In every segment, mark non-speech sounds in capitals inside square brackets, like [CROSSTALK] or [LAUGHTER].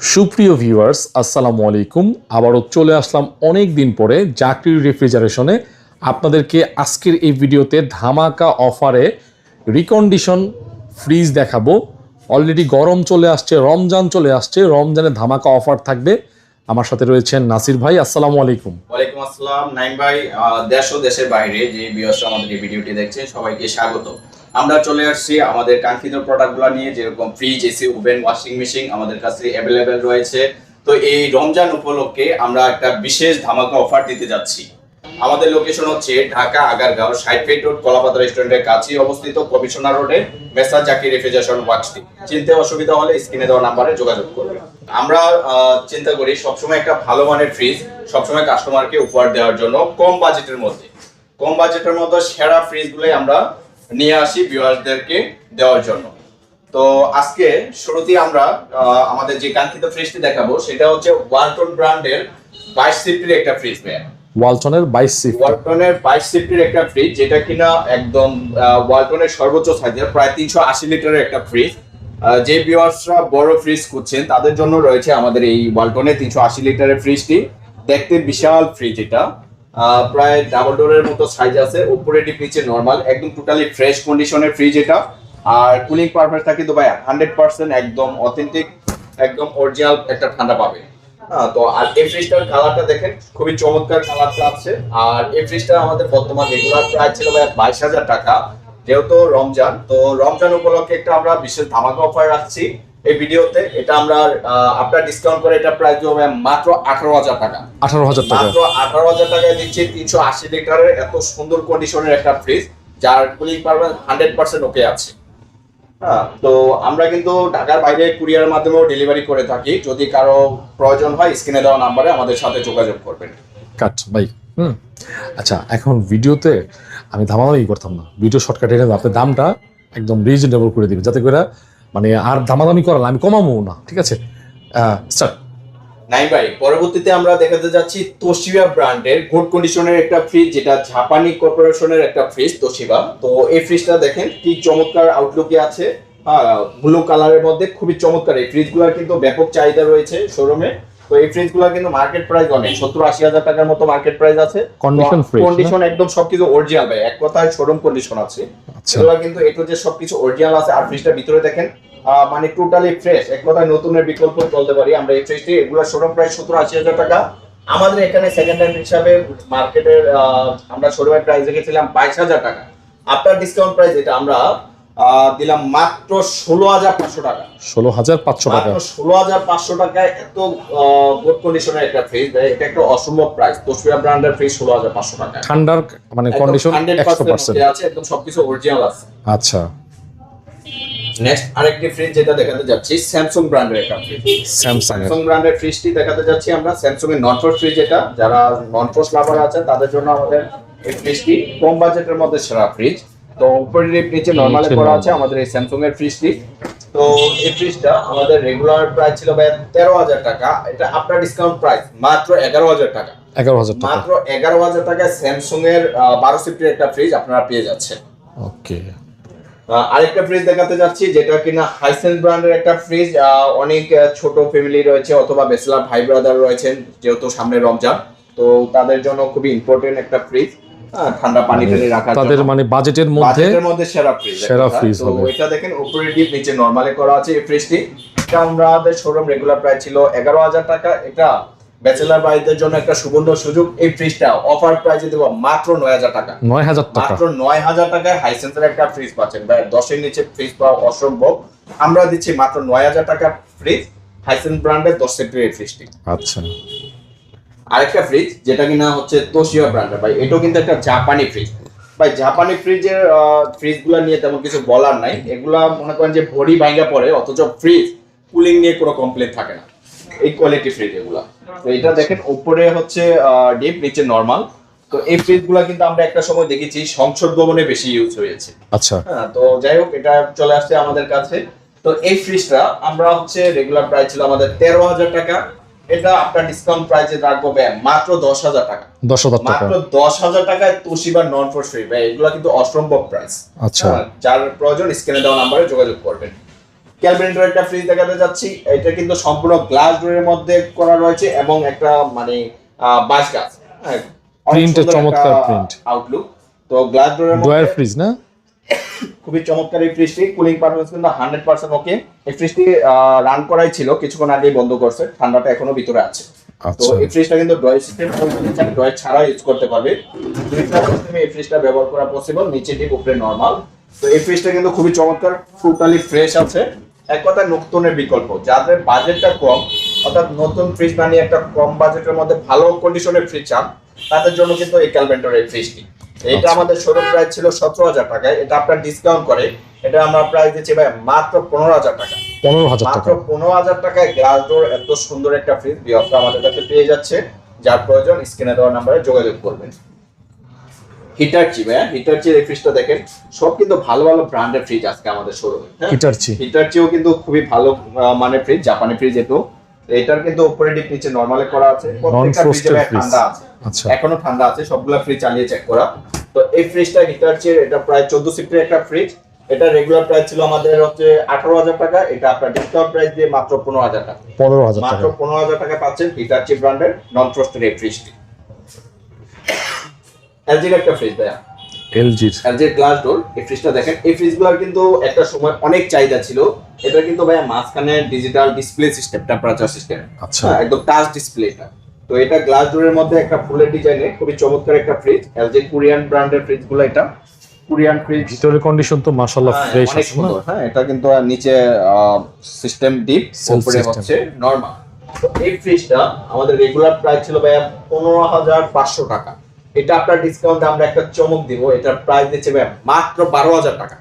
সুপ্রিয় ভিউয়ার্স আসসালামু আলাইকুম। আবারও চলে আসলাম অনেক দিন পরে জাকরির রেফ্রিজারেশনে আপনাদেরকে আজকের এই ভিডিওতে ধামাকা অফারে রিকন্ডিশন ফ্রিজ দেখাবো। অলরেডি গরম চলে আসছে, রমজান চলে আসছে, রমজানে ধামাকা অফার থাকবে। আমার সাথে রয়েছেন নাসির ভাই, আসসালামু আলাইকুম। ওয়ালাইকুম আসসালাম। নাইম ভাই দেশ ও দেশের বাইরে যে বিয়স আমাদের এই ভিডিওটি দেখছে সবাইকে স্বাগত আমরা চলে আসছি আমাদের কাঙ্ক্ষিত প্রোডাক্টগুলো নিয়ে, যেরকম fridge AC oven washing machine আমাদের কাছে অ্যাভেলেবেল রয়েছে। তো এই রমজান উপলক্ষে আমরা একটা বিশেষ ধামাকা অফার দিতে যাচ্ছি। আমাদের লোকেশন হচ্ছে Dhaka Agargaon side feet road Kolapata রেস্টুরেন্টের কাছেই অবস্থিত কমিশনার রোডে, মেসার জাকি রেফ্রিজারেশন ওয়ার্কসটি চিনতে অসুবিধা হলে স্ক্রিনে দেওয়া নাম্বারে যোগাযোগ করবেন। আমরা চিন্তা করি সবসময় একটা ভালো মানের ফ্রিজ সবসময় কাস্টমারকে উপহার দেওয়ার জন্য কম বাজেটের মধ্যে। কম বাজেটের মধ্যে সেরা ফ্রিজগুলোই আমরা নিয়ে আসি ভিউয়ারদেরকে দেওয়ার জন্য। তো আজকে শুরুতেই আমরা আমাদের যে কাঙ্ক্ষিত ফ্রিজটি দেখাবো সেটা হচ্ছে ওয়ালটন ব্র্যান্ডের বাইশ সিফটির একটা ফ্রিজ ভাইয়া। ওয়ালটনের বাইশ সিফট ওয়ালটনের বাইশ সিফটির একটা ফ্রিজ যেটা কিনা একদম ওয়ালটনের সর্বোচ্চ সাইজের প্রায় তিনশো আশি লিটারের একটা ফ্রিজ যে ভিউয়ার্সরা বড় ফ্রিজ খুঁজছেন তাদের জন্য রয়েছে আমাদের এই ওয়ালটনের তিনশো আশি লিটারের ফ্রিজটি দেখতে বিশাল ফ্রিজ এটা। প্রায় ডাবল ডোরের মতো সাইজ আছে, উপরে ডিপ নিচে নর্মাল একদম টোটালি ফ্রেশ কন্ডিশনের ফ্রিজ এটা। আর কুলিং পারফেক্ট থাকে কিন্তু ভাই হান্ড্রেড পার্সেন্ট একদম অথেন্টিক একদম অরিজিনাল একটা ঠান্ডা পাবে। তো আর এই ফ্রিজটার কালারটা দেখেন, খুবই চমৎকার কালারটা আছে। আর এই ফ্রিজটা আমাদের বর্তমান রেগুলার প্রাইস ছিল ভাই বাইশ হাজার টাকা, যেহেতু রমজান, তো রমজান উপলক্ষে একটা আমরা বিশেষ ধামাকা অফার রাখছি। এই ভিডিওতে এটা আমরা আপনার ডিসকাউন্ট করে এটা প্রাইস হবে মাত্র আঠারো হাজার টাকা। আঠারো হাজার টাকা। মাত্র আঠারো হাজার টাকায় দিচ্ছি তিনশো আশি লিটারের এত সুন্দর কন্ডিশনের একটা ফ্রিজ যার কুলিং পারবেন হান্ড্রেড পার্সেন্ট ওকে আছে। হ্যাঁ তো আমরা কিন্তু ঢাকার বাইরে কুরিয়ারের মাধ্যমেও ডেলিভারি করে থাকি। যদি কারও প্রয়োজন হয় স্ক্রিনে দেওয়া নাম্বারে আমাদের সাথে যোগাযোগ করবেন। কাট ভাই হুম। আচ্ছা এখন ভিডিওতে আমি দামাদামি করতাম না। ভিডিও শর্টকাট এনে আপনি দামটা একদম রিজনেবল করে দিবেন। যাতে করে মানে আর দামাদামি করালে আমি কমাবো না ঠিক আছে? স্টার্ট নাই ভাই পরবর্তীতে আমরা দেখাতে যাচ্ছি তোশিবা ব্র্যান্ডের গুড কন্ডিশনের একটা ফ্রিজ যেটা জাপানি কর্পোরেশনের একটা ফ্রিজ তোশিবা। তো এই ফ্রিজটা দেখেন কি চমৎকার আউটলুকে আছে। ব্লু কালারের মধ্যে খুবই চমৎকার। এই ফ্রিজগুলোর কিন্তু ব্যাপক চাহিদা রয়েছে শোরুমে তো এই ফ্রিজগুলো কিন্তু মার্কেট প্রাইস অনেক সত্তর আশি হাজার টাকার মতো মার্কেট প্রাইস আছে। কন্ডিশন একদম সবকিছু অরিজিনাল ভাই। এক কথায় শোরুম কন্ডিশন আছে। আচ্ছা। এগুলো কিন্তু এটু যে সবকিছু অরিজিনাল আছে। আর ফ্রিজটার ভিতরে দেখেন মানে টোটালি ফ্রেশ এক কথায় নতুনের বিকল্প বলতে পারি। আমরা এই ফ্রিজটি এগুলো শোরুম প্রাইস সতেরো আশি হাজার টাকা। আমাদের এখানে সেকেন্ড হ্যান্ড হিসাবে মার্কেটের আমরা শোরুমের প্রাইস রেখেছিলাম বাইশ হাজার টাকা। আপনার ডিসকাউন্ট প্রাইস এটা আমরা দিলাম মাত্র ষোলো হাজার পাঁচশো টাকা। ষোলো হাজার পাঁচশো টাকা। ষোলো হাজার পাঁচশো টাকায় এত গুড কন্ডিশনের একটা ফ্রিজ এটা একটা অসম্ভব প্রাইস তোশিয়া ব্র্যান্ডের ফ্রিজ ষোলো হাজার পাঁচশো টাকা ঠান্ডার মানে কন্ডিশন একশো পার্সেন্ট আছে একদম সবকিছু অরিজিনাল আছে। আচ্ছা। নেক্সট আরেকটি ফ্রিজ যেটা দেখাতে যাচ্ছি স্যামসাং ব্র্যান্ডের একটা ফ্রিজ স্যামসাং ব্র্যান্ডের ফ্রিজটি দেখাতে যাচ্ছি আমরা স্যামসাং এর নন ফ্রিজ এটা। যারা নন ফ্রোস্ট লাভার আছেন তাদের জন্য আমাদের এই ফ্রিজটি কম বাজেটের মধ্যে সেরা ফ্রিজ তো উপরে রেট নিচে নর্মালে করা আছে আমাদের এই স্যামসাং এর ফ্রিজটি তো এই ফ্রিজটা আমাদের রেগুলার প্রাইস ছিল ভাই তেরো হাজার টাকা। এটা আপনার ডিসকাউন্ট প্রাইস মাত্র এগারো হাজার টাকা। এগারো হাজার টাকা। মাত্র এগারো হাজার টাকায় স্যামসাং এর বারো সিফটির একটা ফ্রিজ আপনারা পেয়ে যাচ্ছেন। ওকে আরেকটা ফ্রিজ দেখাতে যাচ্ছি যেটা কিনা হাইসেন্স ব্র্যান্ডের একটা ফ্রিজ অনেক ছোট ফ্যামিলি রয়েছে অথবা বেসলার ভাই ব্রাদার রয়েছেন যেহেতু সামনে রমজান তো তাদের জন্য খুবই ইম্পর্টেন্ট একটা ফ্রিজ ঠান্ডা পানি টানি রাখা তাদের মানে বাজেটের মধ্যে বাজেটের মধ্যে সেরা ফ্রিজ সেরা হবে। এটা দেখেন উপরে ডিপ নিচে নরমালে করা আছে এই ফ্রিজটি এটা আমাদের শোরুম রেগুলার প্রাইস ছিল এগারো হাজার টাকা। এটা ব্যাচেলার ভাইদের জন্য একটা সুবর্ণ সুযোগ এই ফ্রিজটা অফার প্রাইসে দেবো মাত্র নয় হাজার টাকা। নয় হাজার টাকা। মাত্র নয় হাজার টাকায় হাইসেন্সের একটা ফ্রিজ পাচ্ছেন। ভাই দশের নিচে ফ্রিজ পাওয়া অসম্ভব। আমরা দিচ্ছি মাত্র নয় হাজার টাকার ফ্রিজ হাইসেন্স ব্র্যান্ডের দশ সেন্টের এই ফ্রিজটি আচ্ছা। আরেকটা ফ্রিজ যেটা কিনা হচ্ছে তোশিয়া ব্র্যান্ডের ভাই এটাও কিন্তু একটা জাপানি ফ্রিজ ভাই জাপানি ফ্রিজের ফ্রিজগুলা নিয়ে তেমন কিছু বলার নাই। এগুলা মনে করেন যে ভরি ভাঙ্গা পড়ে অথচ ফ্রিজ কুলিং নিয়ে কোনো কমপ্লেন থাকে না। এই কোয়ালিটি ফ্রিজ এগুলা। তো এটা দেখেন উপরে হচ্ছে ডিপ নিচে নর্মাল তো এই ফ্রিজগুলা কিন্তু আমরা একটা সময় দেখেছি সংসদ ভবনে বেশি ইউজ হয়েছে। আচ্ছা। হ্যাঁ তো যাই হোক এটা চলে আসছে আমাদের কাছে। তো এই ফ্রিজটা আমরা হচ্ছে রেগুলার প্রাইস ছিল আমাদের তেরো হাজার টাকা। এটা আপনার ডিসকাউন্ট প্রাইসে রাখব ভাই মাত্র দশ হাজার টাকা। দশ হাজার টাকা। মাত্র দশ হাজার টাকায় তোশিবা নন ফোর ফ্রি ভাই এগুলো কিন্তু অসম্ভব প্রাইস আচ্ছা। যার প্রয়োজন স্ক্রিনে দেওয়া নাম্বারে যোগাযোগ করবেন। ক্যালভেন্টের একটা ফ্রিজ দেখাতে যাচ্ছি। এটা কিন্তু সম্পূর্ণ গ্লাস ডোরের মধ্যে করা রয়েছে এবং একটা মানে বাঁশ গাছ। হ্যাঁ, Print এ চমৎকার print। আউটলুক তো গ্লাস ডোরের মধ্যে ফ্রিজ না? খুবই চমৎকার এই ফ্রিজটি কুলিং পারফরমেন্স কিন্তু হান্ড্রেড পার্সেন্ট ওকে এই ফ্রিজটি রান করাই ছিল কিছুক্ষণ আগেই বন্ধ করছে। ঠান্ডাটা এখনও ভিতরে আছে। তো আচ্ছা। এই ফ্রিজটা কিন্তু ড্রয় সিস্টেম ড্রয় ছাড়া ইউজ করতে পারবে। দুইটা সিস্টেমে এই ফ্রিজটা ব্যবহার করা পসিবল নিচে ডিপ উপরে নরমাল তো এই ফ্রিজটা কিন্তু খুবই চমৎকার টোটালি ফ্রেশ আছে। এক কথায় নতুনের বিকল্প। যাদের বাজেটটা কম অর্থাৎ নতুন ফ্রিজ বানিয়ে একটা কম বাজেটের মধ্যে ভালো কন্ডিশনের ফ্রিজ চান তাদের জন্য কিন্তু এই ক্যালভেন্টর এই ফ্রিজটি এটা। আমাদের শোরুম প্রাইস ছিল সতেরো হাজার টাকায় এটা আপনার ডিসকাউন্ট করে এটা আমরা প্রাইস দিচ্ছি ভাই মাত্র পনেরো হাজার টাকা। পনেরো হাজার মাত্র পনেরো হাজার টাকায় গ্লাস ডোর এত সুন্দর একটা ফ্রিজ বিয়সটা আমাদের কাছে পেয়ে যাচ্ছে। যার প্রয়োজন স্ক্রিনে দেওয়া নাম্বারে যোগাযোগ করবেন। হিটার চি ভাইয়া। হিটার চি এই ফ্রিজটা দেখেন সব কিন্তু ভালো ভালো ব্র্যান্ডের ফ্রিজ আজকে আমাদের শোরুমে হিটারচি হিটার চিও কিন্তু খুবই ভালো মানের ফ্রিজ জাপানি ফ্রিজ এটো এটার কিন্তু উপরে ডিপ নিচে নরমালে করা আছে। প্রত্যেকটা ফ্রিজে ঠান্ডা আছে। আচ্ছা। এখনও ঠান্ডা আছে সবগুলা ফ্রিজ চালিয়ে চেক করা। তো এই ফ্রিজটা হিটারচি এটা প্রায় চোদ্দ সিটের একটা ফ্রিজ এটা রেগুলার প্রাইস ছিল আমাদের হচ্ছে আঠারো হাজার টাকা এটা আপনার ডিসকাউন্ট প্রাইস দিয়ে মাত্র পনেরো হাজার টাকা। পনেরো হাজার মাত্র পনেরো হাজার টাকা পাচ্ছেন হিটারচি ব্র্যান্ডের নন ফ্রস্টেড এই ফ্রিজটি এলজির একটা ফ্রিজ ভাইয়া। এলজির? এলজির গ্লাস ডোর এই ফ্রিজটা দেখেন। এই ফ্রিজগুলোর কিন্তু একটা সময় অনেক চাহিদা ছিল। এটা কিন্তু ভাইয়া মাঝখানে digital display system temperature system আচ্ছা। হ্যাঁ একদম টাচ ডিসপ্লেটা তো এটা গ্লাস ডোরের মধ্যে একটা ফুলের ডিজাইনে খুবই চমৎকার একটা ফ্রিজ এলজি কোরিয়ান ব্র্যান্ডের ফ্রিজগুলো এটা। কোরিয়ান ফ্রিজ ভিতরের কন্ডিশন তো মাশাআল্লাহ হ্যাঁ, ফ্রেশ আছে হ্যাঁ এটা কিন্তু নিচে সিস্টেম ডিপ উপরে হচ্ছে নরমাল তো এই ফ্রিজটা আমাদের রেগুলার প্রাইস ছিল ভাইয়া পনেরো হাজার পাঁচশো টাকা। এটা আপনার ডিসকাউন্ট আমরা একটা চমক দিব এটার প্রাইস দিচ্ছে ভাইয়া মাত্র বারো হাজার টাকা।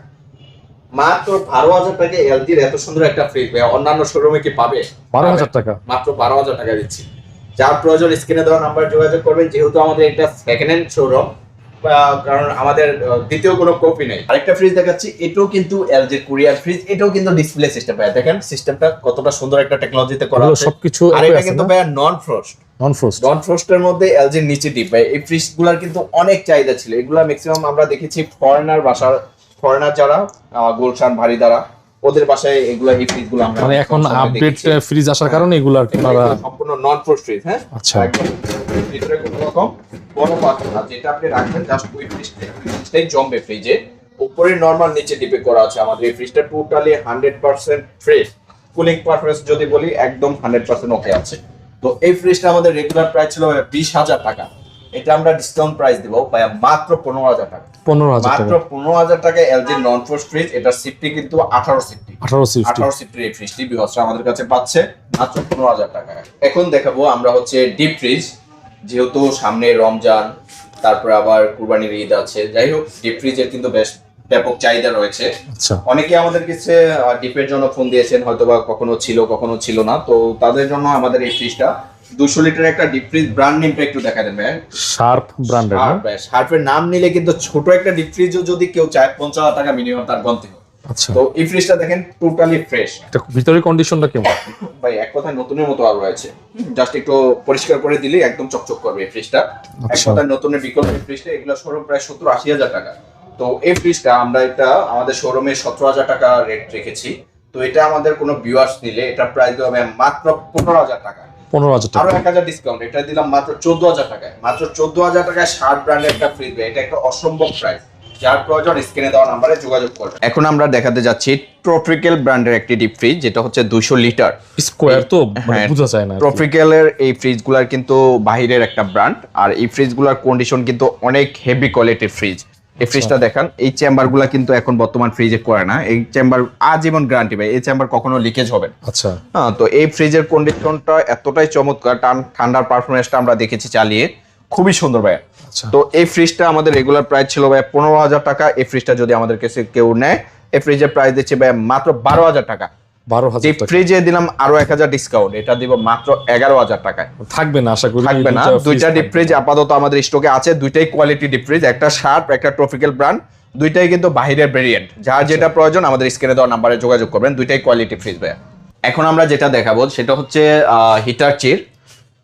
মাত্র বারো হাজার টাকা এলজির এত সুন্দর একটা ফ্রিজ ভাইয়া অন্যান্য শোরুমে কি পাবে? বারো হাজার টাকা। মাত্র বারো হাজার টাকা দিচ্ছি। যার প্রয়োজন স্ক্রিনে দেওয়া নাম্বার যোগাযোগ করবেন যেহেতু আমাদের এটা সেকেন্ড হ্যান্ড শোরুম কারণ আমাদের দ্বিতীয় কোনো কপি নেই। আরেকটা ফ্রিজ দেখাচ্ছি এটাও কিন্তু এলজি কুরিয়ার ফ্রিজ এটাও কিন্তু ডিসপ্লে সিস্টেম ভাই দেখেন সিস্টেমটা কতটা সুন্দর একটা টেকনোলজিতে করা সবকিছু আর এটা কিন্তু ভাই নন ফ্রস্ট নন ফ্রোস্ট নন ফ্রস্টের মধ্যে এলজির নিচে ডিপ ভাই এই ফ্রিজগুলোর কিন্তু অনেক চাহিদা ছিল। এগুলা ম্যাক্সিমাম আমরা দেখেছি ফরেনার বাসার ফরেনার যারা আহ, গুলশান ভারী দ্বারা ওদের বাসায় এগুলা এই ফ্রিজগুলো আমরা মানে এখন আপডেট ফ্রিজ আসার কারণে এগুলো আর কি সম্পূর্ণ নন ফ্রস্ট ফ্রিজ হ্যাঁ? আচ্ছা। একদম ভিতরে কোনো রকম বড় পাত্র না। যেটা আপনি রাখবেন জাস্ট ওই ফ্রিজটাই জমবে ফ্রিজে উপরে নরমাল নিচে ডিপে করা আছে আমাদের। এই ফ্রিজটা totally hundred percent fresh cooling performance যদি বলি একদম হান্ড্রেড পার্সেন্ট ওকে আছে। তো এই ফ্রিজটা আমাদের রেগুলার প্রাইস ছিল বিশ হাজার টাকা। এটা আমরা ডিসকাউন্ট প্রাইস দেবো ভাইয়া মাত্র পনেরো হাজার টাকা। পনেরো হাজার মাত্র পনেরো হাজার টাকা এলজি নন ফ্রস্ট ফ্রিজ এটার সিফটি কিন্তু আঠারো সিফটি আঠারো সিফটি আঠারো সিফটির এই ফ্রিজটি বিহসরা আমাদের কাছে পাচ্ছে মাত্র পনেরো হাজার টাকা। এখন দেখাবো আমরা হচ্ছে ডিপ ফ্রিজ যেহেতু সামনে রমজান তারপরে আবার কুরবানির ঈদ আছে। যাই হোক ডিপ ফ্রিজের কিন্তু বেশ ব্যাপক চাহিদা রয়েছে। আচ্ছা। অনেকে আমাদের কাছে ডিপের জন্য ফোন দিয়েছেন হয়তো বা কখনো ছিল কখনো ছিল না। তো তাদের জন্য আমাদের এই ফ্রিজটা দুশো লিটার একটা ডিপ ফ্রিজ ব্র্যান্ড নেমটা একটু দেখা দেবে শার্প ব্র্যান্ডের শার্পের নাম নিলে কিন্তু ছোট একটা ডিপ ফ্রিজও যদি কেউ চায় পঞ্চাশ হাজার টাকা মিনিমাম তার গন্তে আচ্ছা। তো এই ফ্রিজটা দেখেন টোটালি ফ্রেশ এটা ভিতরের কন্ডিশনটা কেমন? [LAUGHS] ভাই এক কথায় নতুনের মতো আর রয়েছে। জাস্ট একটু পরিষ্কার করে দিলেই একদম চকচক করবে এই ফ্রিজটা এক আচ্ছা। কথায় নতুনের বিকল্প ফ্রিজটা এগুলো শোরুম প্রায় সত্তর আশি হাজার টাকা। তো এই ফ্রিজটা আমরা এটা আমাদের শোরুমে সতেরো হাজার টাকা রেট রেখেছি। তো এটা আমাদের কোনো ভিউয়ার্স নিলে এটা প্রাইস দেবে মাত্র পনেরো হাজার টাকা। পনেরো হাজার আরও এক হাজার ডিসকাউন্ট এটা দিলাম মাত্র চোদ্দ হাজার টাকায়। মাত্র চোদ্দ হাজার টাকায় শার্ট ব্র্যান্ডের একটা ফ্রিজ এটা একটা অসম্ভব প্রাইস যার প্রয়োজন স্ক্রিনে দেওয়া নাম্বারে যোগাযোগ করবে। এখন আমরা দেখাতে যাচ্ছি ট্রপিক্যাল ব্র্যান্ডের একটি ডিপ ফ্রিজ যেটা হচ্ছে দুইশো লিটার। স্কোয়ার তো মানে হ্যাঁ, বোঝা যায় না আর ট্রপিক্যালের এই ফ্রিজগুলার কিন্তু বাহিরের একটা ব্র্যান্ড আর এই ফ্রিজগুলার কন্ডিশন কিন্তু অনেক হেভি কোয়ালিটির ফ্রিজ এই ফ্রিজটা দেখান। এই চেম্বার চেম্বারগুলা কিন্তু এখন বর্তমান ফ্রিজে করে না। এই চেম্বার আজীবন গ্যারান্টি ভাই এই চেম্বার কখনো লিকেজ হবে না। আচ্ছা। হ্যাঁ তো এই ফ্রিজের কন্ডিশনটা এতটাই চমৎকার টান- ঠান্ডার পারফরমেন্সটা আমরা দেখেছি চালিয়ে। খুবই সুন্দর ভাই আচ্ছা। তো এই ফ্রিজটা আমাদের রেগুলার প্রাইস ছিল ভাই পনেরো হাজার টাকা। এই ফ্রিজটা যদি আমাদের কাছে কেউ নেয় এই ফ্রিজের প্রাইস দিচ্ছে ভাই মাত্র বারো হাজার টাকা। বারো হাজার ফ্রিজে দিলাম আরও এক হাজার ডিসকাউন্ট এটা দিব মাত্র এগারো হাজার টাকায়। থাকবে না আশা করি থাকবে না দুইটা ডিপ ফ্রিজ আপাতত আমাদের স্টকে আছে দুইটাই কোয়ালিটি ডিপ ফ্রিজ একটা শার্প একটা ট্রপিক্যাল ব্র্যান্ড দুইটাই কিন্তু বাহিরের ভেরিয়েন্ট যার যেটা প্রয়োজন আমাদের স্ক্রিনে দেওয়া নাম্বারে যোগাযোগ করবেন দুইটাই কোয়ালিটি ফ্রিজ ভাইয়া। এখন আমরা যেটা দেখাবো সেটা হচ্ছে হিটার চির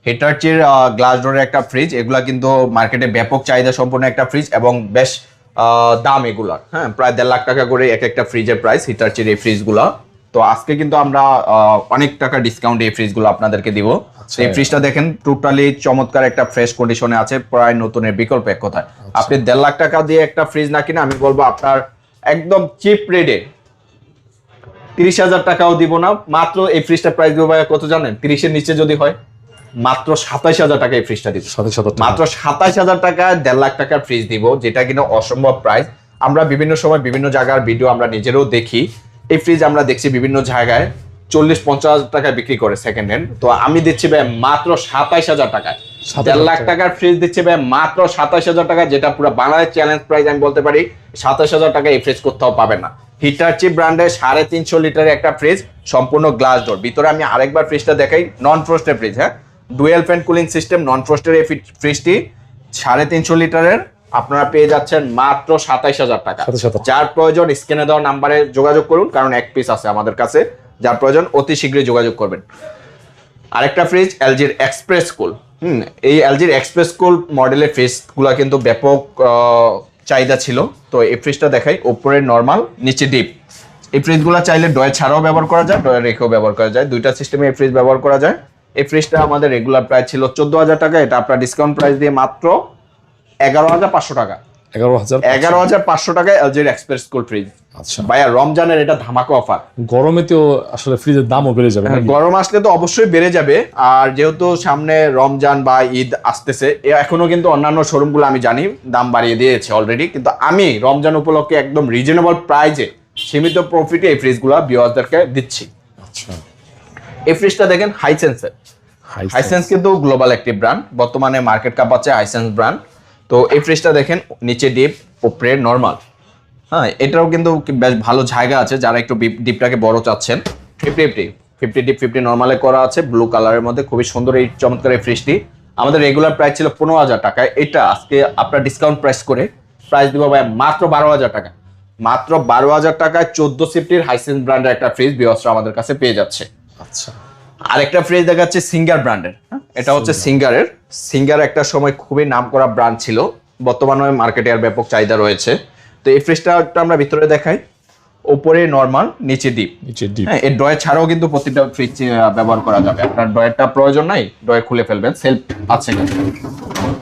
হিটার চির গ্লাস ডোরের একটা ফ্রিজ এগুলা কিন্তু মার্কেটে ব্যাপক চাহিদা সম্পন্ন একটা ফ্রিজ এবং বেশ দাম এগুলার। হ্যাঁ প্রায় দেড় লাখ টাকা করে এক একটা ফ্রিজের প্রাইস হিটার চির এই ফ্রিজগুলা তো আজকে কিন্তু আমরা অনেক টাকা ডিসকাউন্ট এই ফ্রিজগুলো আপনাদেরকে দিব। আচ্ছা। এই ফ্রিজটা দেখেন টোটালি চমৎকার একটা ফ্রেশ কন্ডিশনে আছে প্রায় নতুনের বিকল্প এক কথায়। আচ্ছা। আপনি দেড় লাখ টাকা দিয়ে একটা ফ্রিজ না কিনে আমি বলব আপনার একদম চিপ রেটে তিরিশ হাজার টাকাও দিব না। মাত্র এই ফ্রিজটা প্রাইস দিব কত জানেন? তিরিশের নিচে যদি হয় মাত্র সাতাইশ হাজার টাকা এই ফ্রিজটা দিব। মাত্র সাতাইশ হাজার টাকা দেড় লাখ টাকার ফ্রিজ দিব যেটা কিনা অসম্ভব প্রাইস আমরা বিভিন্ন সময় বিভিন্ন জায়গার ভিডিও আমরা নিজেরও দেখি। এই ফ্রিজ আমরা দেখছি বিভিন্ন জায়গায় চল্লিশ পঞ্চাশ হাজার টাকায় বিক্রি করে সেকেন্ড হ্যান্ড তো আমি দিচ্ছি ভাই মাত্র সাতাইশ হাজার টাকায়। দেড় লাখ টাকার ফ্রিজ দিচ্ছে ভাই মাত্র সাতাইশ হাজার টাকা যেটা পুরো বাংলাদেশ চ্যালেঞ্জ প্রাইস আমি বলতে পারি সাতাইশ হাজার টাকা এই ফ্রিজ কোথাও পাবে না। হিটারচি ব্র্যান্ডের সাড়ে তিনশো লিটারের একটা ফ্রিজ সম্পূর্ণ গ্লাস ডোর ভিতরে আমি আরেকবার ফ্রিজটা দেখাই নন ফ্রোস্টের ফ্রিজ হ্যাঁ। Dual fan cooling system non ফ্রোস্টের এই ফ্রিজটি সাড়ে তিনশো লিটারের আপনারা পেয়ে যাচ্ছেন মাত্র সাতাইশ হাজার টাকা। যার প্রয়োজন স্ক্রিনে দেওয়া নাম্বারে যোগাযোগ করুন কারণ এক পিস আছে আমাদের কাছে। যার প্রয়োজন অতি শীঘ্রই যোগাযোগ করবেন। আরেকটা ফ্রিজ এলজির এক্সপ্রেস কুল হুম এই এলজির এক্সপ্রেস কুল মডেলের ফ্রিজগুলো কিন্তু ব্যাপক চাহিদা ছিল। তো এই ফ্রিজটা দেখাই উপরে নর্মাল নিচে ডিপ এই ফ্রিজগুলো চাইলে ডয় ছাড়াও ব্যবহার করা যায় ডয় রেখেও ব্যবহার করা যায়। দুইটা সিস্টেমে এই ফ্রিজ ব্যবহার করা যায়। এই ফ্রিজটা আমাদের রেগুলার প্রাইস ছিল চোদ্দ হাজার টাকা এটা আপনার ডিসকাউন্ট প্রাইস দিয়ে মাত্র এগারো হাজার পাঁচশো টাকা। এগারো হাজার এগারো হাজার পাঁচশো টাকায় এলজির এক্সপ্রেস কুল ফ্রিজ আচ্ছা। ভাইয়া রমজানের এটা ধামাকা অফার গরমেতেও আসলে ফ্রিজের দামও বেড়ে যাবে গরম আসলে তো অবশ্যই বেড়ে যাবে। আর যেহেতু সামনে রমজান বা ঈদ আসতেছে এখনও কিন্তু অন্যান্য শোরুমগুলো আমি জানি দাম বাড়িয়ে দিয়েছে অলরেডি কিন্তু আমি রমজান উপলক্ষে একদম রিজনেবল প্রাইজে সীমিত প্রফিটে এই ফ্রিজগুলো বিওয়ারদেরকে দিচ্ছি। আচ্ছা। এই ফ্রিজটা দেখেন হাইসেন্সের হাইসেন্স কিন্তু গ্লোবাল একটি ব্র্যান্ড বর্তমানে মার্কেট কাপ আছে হাইসেন্স ব্র্যান্ড তো এই ফ্রিজটা দেখেন, নিচে ডিপ উপরে নর্মাল হ্যাঁ এটাও কিন্তু বেশ ভালো জায়গা আছে যারা একটু ডিপটাকে বড় চাচ্ছেন। Fifty fifty fifty deep fifty নর্মালে করা আছে ব্লু কালারের মধ্যে। খুবই সুন্দর এই চমৎকার এই ফ্রিজটি আমাদের রেগুলার প্রাইস ছিল পনেরো হাজার টাকায়। এটা আজকে আপনার ডিসকাউন্ট প্রাইস করে প্রাইস দিব ভাই মাত্র বারো হাজার টাকা। মাত্র বারো হাজার টাকায় চোদ্দ সিফটির হাইসেন্স ব্র্যান্ডের একটা ফ্রিজ বিয়স্ত্র আমাদের কাছে পেয়ে যাচ্ছে। আচ্ছা। আরেকটা ফ্রিজ দেখাচ্ছে সিঙ্গার ব্র্যান্ডের এটা হচ্ছে সিঙ্গারের সিঙ্গার একটা সময় খুবই নাম করা ব্র্যান্ড ছিল। বর্তমানে মার্কেটে আর ব্যাপক চাহিদা রয়েছে। তো এই ফ্রিজটা একটু আমরা ভিতরে দেখাই। উপরে নর্মাল নিচে ডিপ নিচে ডিপ হ্যাঁ এর ডয়ের ছাড়াও কিন্তু প্রতিটা ফ্রিজ ব্যবহার করা যাবে। আপনার ডয়েরটা প্রয়োজন নাই ডয়ে খুলে ফেলবেন সেলফ আছে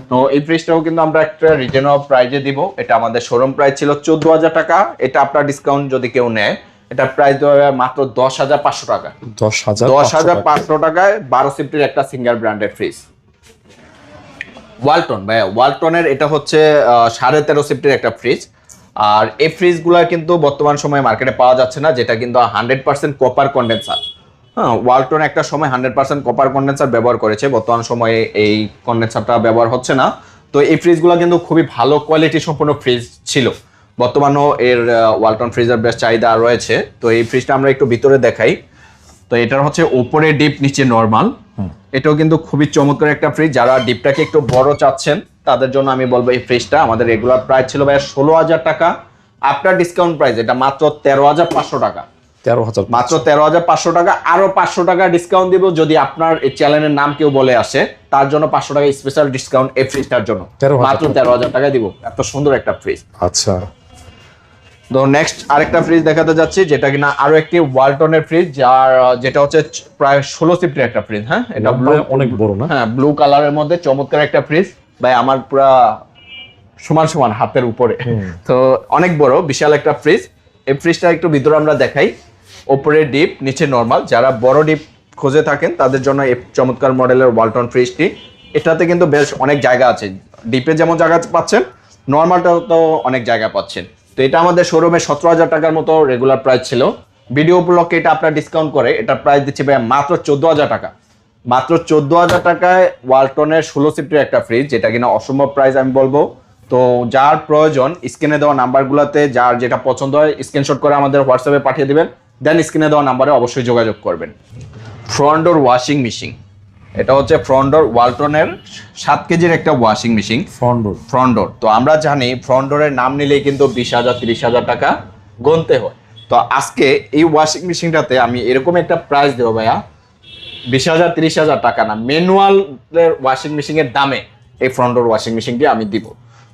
তো এই ফ্রিজটাও কিন্তু আমরা একটা রিজনেবল প্রাইজে দিব। এটা আমাদের শোরুম প্রাইস ছিল চোদ্দ হাজার টাকা। এটা আপনার ডিসকাউন্ট যদি কেউ নেয় এটা প্রাইস দেওয়া মাত্র দশ হাজার পাঁচশো টাকা। দশ হাজার দশ হাজার পাঁচশো টাকায় বারো সিফটির একটা সিঙ্গার ব্র্যান্ডের ফ্রিজ। ওয়ালটন ভাইয়া ওয়ালটনের এটা হচ্ছে সাড়ে তেরো সিফটির একটা ফ্রিজ। আর এই ফ্রিজগুলো কিন্তু বর্তমান সময়ে মার্কেটে পাওয়া যাচ্ছে না যেটা কিন্তু হান্ড্রেড পার্সেন্ট কপার কন্ডেন্সার। হ্যাঁ ওয়ালটন একটা সময় হান্ড্রেড পার্সেন্ট কপার কন্ডেন্সার ব্যবহার করেছে বর্তমান সময়ে এই কন্ডেন্সারটা ব্যবহার হচ্ছে না। তো এই ফ্রিজগুলো কিন্তু খুবই ভালো কোয়ালিটি সম্পন্ন ফ্রিজ ছিল। বর্তমানেও এর ওয়ালটন ফ্রিজের বেশ চাহিদা রয়েছে। তো এই ফ্রিজটা আমরা একটু ভিতরে দেখাই। তো এটার হচ্ছে উপরে ডিপ নিচে নর্মাল এটাও কিন্তু খুবই চমৎকার একটা ফ্রিজ যারা ডিপটাকে একটু বড় চাচ্ছেন তাদের জন্য আমি বলব এই ফ্রিজটা আমাদের রেগুলার প্রাইস ছিল ভাই ষোলো হাজার টাকা। আপনার ডিসকাউন্ট প্রাইস এটা মাত্র তেরো হাজার পাঁচশো টাকা। তেরো হাজার মাত্র তেরো হাজার পাঁচশো টাকা। আরও পাঁচশো টাকা ডিসকাউন্ট দিব যদি আপনার এই চ্যানেলের নাম কেউ বলে আসে। তার জন্য পাঁচশো টাকা স্পেশাল ডিসকাউন্ট এই ফ্রিজটার জন্য। মাত্র তেরো হাজার টাকা দিব। এত সুন্দর একটা ফ্রিজ আচ্ছা। তো নেক্সট আরেকটা ফ্রিজ দেখাতে যাচ্ছি যেটা কিনা আরও একটি ওয়ালটনের ফ্রিজ যার যেটা হচ্ছে প্রায় ষোলো সিফটের একটা ফ্রিজ হ্যাঁ? এটা ব্লু অনেক বড় না? হ্যাঁ ব্লু কালারের মধ্যে চমৎকার একটা ফ্রিজ ভাই আমার পুরা সমান সমান হাতের উপরে। [LAUGHS] তো অনেক বড় বিশাল একটা ফ্রিজ এই ফ্রিজটা একটু ভিতরে আমরা দেখাই। ওপরে ডিপ নিচে নর্মাল যারা বড় ডিপ খুঁজে থাকেন তাদের জন্য এই চমৎকার মডেলের ওয়ালটন ফ্রিজটি এটাতে কিন্তু বেশ অনেক জায়গা আছে। ডিপে যেমন জায়গা পাচ্ছেন নর্মালটাও তো অনেক জায়গা পাচ্ছেন। তো এটা আমাদের শোরুমে সতেরো হাজার টাকার মতো রেগুলার প্রাইস ছিল। ভিডিও উপলক্ষে এটা আপনার ডিসকাউন্ট করে, এটা প্রাইস দিচ্ছে ভাই মাত্র চোদ্দ হাজার টাকা। মাত্র চোদ্দ হাজার টাকায় ওয়ালটনের ষোলো সিফটের একটা ফ্রিজ যেটা কিনা অসম্ভব প্রাইস আমি বলব। তো যার প্রয়োজন স্ক্রিনে দেওয়া নাম্বারগুলোতে যার যেটা পছন্দ হয় স্ক্রিনশট করে আমাদের হোয়াটসঅ্যাপে পাঠিয়ে দেবেন। দেন স্ক্রিনে দেওয়া নাম্বারে অবশ্যই যোগাযোগ করবেন। ফ্রন্ডোর ওয়াশিং মেশিন এটা হচ্ছে ফ্রন্ট ফ্রন্ডোর ওয়ালটনের সাত কেজির একটা washing machine front door front door তো আমরা জানি ফ্রন্ট ডোরের নাম নিলেই কিন্তু বিশ হাজার তিরিশ হাজার টাকা গুনতে হয়। তো আজকে এই ওয়াশিং মেশিনটাতে আমি এরকম একটা প্রাইস দেবো ভাইয়া। বিশ হাজার তিরিশ হাজার টাকা না ম্যানুয়ালের ওয়াশিং মেশিনের দামে এই ফ্রন্ট ডোর ওয়াশিং মেশিনটি আমি দিব।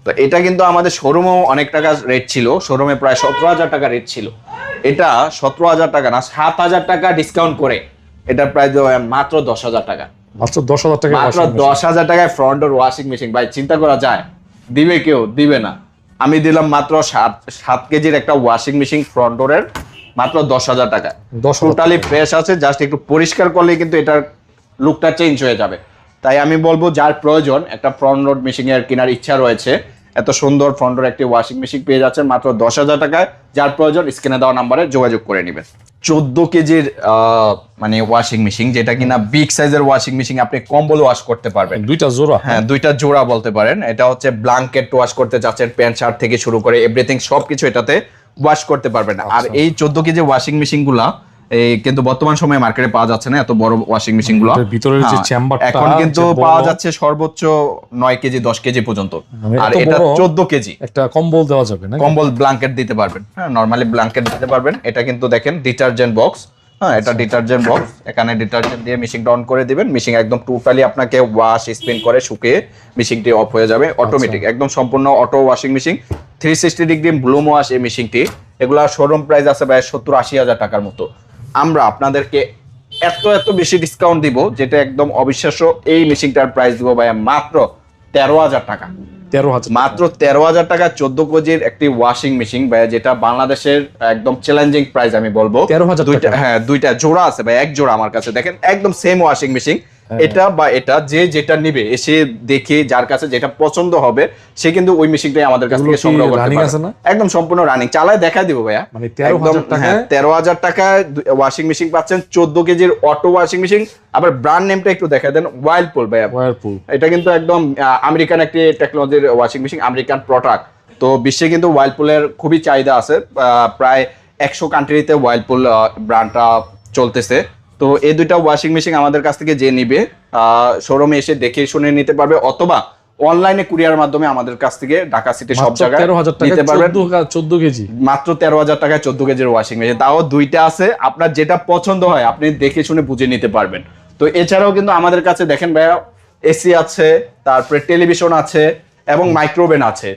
তো এটা কিন্তু আমাদের শোরুমেও অনেক টাকা রেট ছিল শোরুমে প্রায় সতেরো হাজার টাকা রেট ছিল। এটা সতেরো হাজার টাকা না সাত হাজার টাকা ডিসকাউন্ট করে এটার প্রাইস দেবো ভাইয়া মাত্র দশ হাজার টাকা। মাত্র দশ হাজার টাকা মাত্র দশ হাজার টাকায় ফ্রন্ট ডোর ওয়াশিং মেশিন ভাই চিন্তা করা যায়। দিবে কেউ? দিবে না। আমি দিলাম মাত্র সাত সাত কেজির একটা ওয়াশিং মেশিন ফ্রন্ট ডোরের মাত্র দশ হাজার টাকা দশ টোটালি ফ্রেশ আছে জাস্ট একটু পরিষ্কার করলে কিন্তু এটার লুকটা চেঞ্জ হয়ে যাবে। তাই আমি বলব যার প্রয়োজন একটা ফ্রন্ট লোড মেশিন এর কেনার ইচ্ছা রয়েছে এত সুন্দর ফ্রন্ট ডোর একটি ওয়াশিং মেশিন পেয়ে যাচ্ছেন মাত্র দশ হাজার টাকায়। যার প্রয়োজন স্ক্রিনে দেওয়া নাম্বারে যোগাযোগ করে নেবেন। চোদ্দ কেজির মানে ওয়াশিং মেশিন যেটা কিনা বিগ সাইজের ওয়াশিং মেশিন আপনি কম্বল ওয়াশ করতে পারবেন। দুইটা জোড়া হ্যাঁ দুইটা জোড়া বলতে পারেন। এটা হচ্ছে ব্লাঙ্কেট ওয়াশ করতে চাচ্ছেন প্যান্ট শার্ট থেকে শুরু করে এভরিথিং সবকিছু এটাতে ওয়াশ করতে পারবেন। আর আচ্ছা। এই চোদ্দ কেজি ওয়াশিং মেশিনগুলা এই কিন্তু বর্তমান সময়ে মার্কেটে পাওয়া যাচ্ছে না এত বড় ওয়াশিং মেশিনগুলো। যে হ্যাঁ, এখন কিন্তু পাওয়া যাচ্ছে সর্বোচ্চ নয় কেজি দশ কেজি পর্যন্ত। মানে আর এটা বড়? চোদ্দ কেজি। একটা কম্বল দেওয়া যাবে না কম্বল ব্ল্যাঙ্কেট দিতে পারবেন। হ্যাঁ নর্মালি ব্ল্যাঙ্কেট দিতে পারবেন। এটা কিন্তু দেখেন ডিটারজেন্ট বক্স হ্যাঁ এটা ডিটারজেন্ট বক্স এখানে ডিটারজেন্ট দিয়ে মেশিনটা অন করে দিবেন। মেশিন একদম টোটালি আপনাকে ওয়াশ স্পিন করে শুকিয়ে মেশিনটি অফ হয়ে যাবে অটোমেটিক একদম সম্পূর্ণ auto washing machine three sixty degree bloom wash এই মেশিনটি এগুলা শোরুম প্রাইস আছে প্রায় সত্তর আশি হাজার টাকার মতো। আমরা আপনাদেরকে এত এত বেশি ডিসকাউন্ট দিব যেটা একদম অবিশ্বাস্য। এই মেশিনটার প্রাইস দিব ভাই মাত্র তেরো হাজার টাকা। তেরো হাজার মাত্র তেরো হাজার টাকা চোদ্দ কেজির একটি ওয়াশিং মেশিন ভাই যেটা বাংলাদেশের একদম চ্যালেঞ্জিং প্রাইস আমি বলব। 13,000 দুইটা হ্যাঁ দুইটা জোড়া আছে ভাই এক জোড়া আমার কাছে। দেখেন একদম সেম ওয়াশিং মেশিন এটা বা এটা যে যেটা নিবে এসে দেখে যার কাছে যেটা পছন্দ হবে সে কিন্তু ওই মেশিনটাই আমাদের কাছ থেকে সংগ্রহ করতে পারে একদম সম্পূর্ণ রানিং চালায় দেখা দিব ভাইয়া। মানে 13,000 টাকায়? তেরো হাজার টাকায় ওয়াশিং মেশিন পাচ্ছেন চোদ্দ কেজির অটো ওয়াশিং মেশিন আবার ব্র্যান্ড নেমটা একটু দেখা দেন ওয়াইল্ডপুল ভাইয়া। ওয়ারপুল এটা কিন্তু একদম আমেরিকান একটি টেকনোলজির ওয়াশিং মেশিন আমেরিকান প্রোডাক্ট তো বিশ্বে কিন্তু ওয়াইলপুলের খুবই চাহিদা আছে। আহ, প্রায় একশো কান্ট্রিতে ওয়াইলপুল ব্র্যান্ডটা চলতেছে। তো এই দুইটা ওয়াশিং মেশিন আমাদের কাছ থেকে যে নিবে শোরুমে এসে দেখে শুনে নিতে পারবে অথবা অনলাইনে কুরিয়ার মাধ্যমে আমাদের কাছ থেকে ঢাকা সিটি সব জায়গায় তেরো হাজার টাকা নিতে পারবেন চোদ্দ কেজি। মাত্র তেরো হাজার টাকায় চোদ্দ কেজির ওয়াশিং মেশিন তাও দুইটা আছে আপনার যেটা পছন্দ হয় আপনি দেখে শুনে বুঝে নিতে পারবেন। তো এছাড়াও কিন্তু আমাদের কাছে দেখেন ভাইয়া এসি আছে তারপরে টেলিভিশন আছে এবং মাইক্রোওভেন আছে।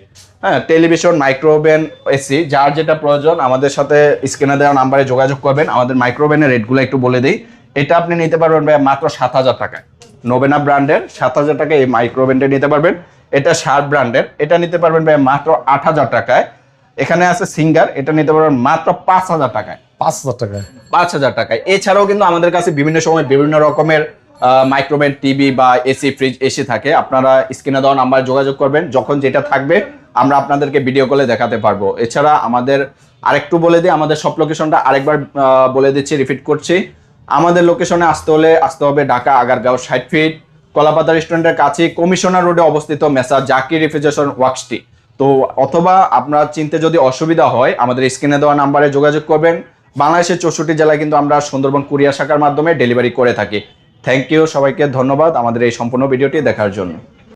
হ্যাঁ টেলিভিশন মাইক্রোওভেন এসি যার যেটা প্রয়োজন আমাদের সাথে স্ক্রিনে দেওয়া নাম্বারে যোগাযোগ করবেন। আমাদের মাইক্রোওভেনের রেটগুলো একটু বলে দিই। এটা আপনি নিতে পারবেন ভাইয়া মাত্র সাত হাজার টাকায়। নোবেনা ব্র্যান্ডের সাত হাজার টাকায় এই মাইক্রোওভেনটা নিতে পারবেন। এটা শার্প ব্র্যান্ডের এটা নিতে পারবেন ভাই মাত্র আট হাজার টাকায়। এখানে আছে সিঙ্গার এটা নিতে পারবেন মাত্র পাঁচ হাজার টাকায়। পাঁচ হাজার টাকায়। পাঁচ হাজার টাকায়। এছাড়াও কিন্তু আমাদের কাছে বিভিন্ন সময় বিভিন্ন রকমের মাইক্রোওভেন টিভি বা এসি, ফ্রিজ এসে থাকে, আপনারা স্ক্রিনে দেওয়া নাম্বার যোগাযোগ করবেন। যখন যেটা থাকবে, আমরা আপনাদেরকে ভিডিও কলে দেখাতে পারব। এছাড়া আমাদের আরেকটু বলে দিই, আমাদের সব লোকেশনটা আরেকবার বলে দিচ্ছি রিপিট করছি। আমাদের লোকেশনে আসতে হলে আসতে হবে ঢাকা আগারগাঁও ষাট ফিট কলাপাতা রেস্টুরেন্টের কাছে কমিশনার রোডে অবস্থিত মেসা জাকি রেফ্রিজারেশন ওয়ার্কসটি তো অথবা আপনার চিনতে যদি অসুবিধা হয়, আমাদের স্ক্রিনে দেওয়া নাম্বারে যোগাযোগ করবেন। বাংলাদেশের চৌষট্টি জেলায় কিন্তু আমরা সুন্দরবন কুরিয়ার শাখার মাধ্যমে ডেলিভারি করে থাকি। থ্যাংক ইউ সবাইকে ধন্যবাদ আমাদের এই সম্পূর্ণ ভিডিওটি দেখার জন্য।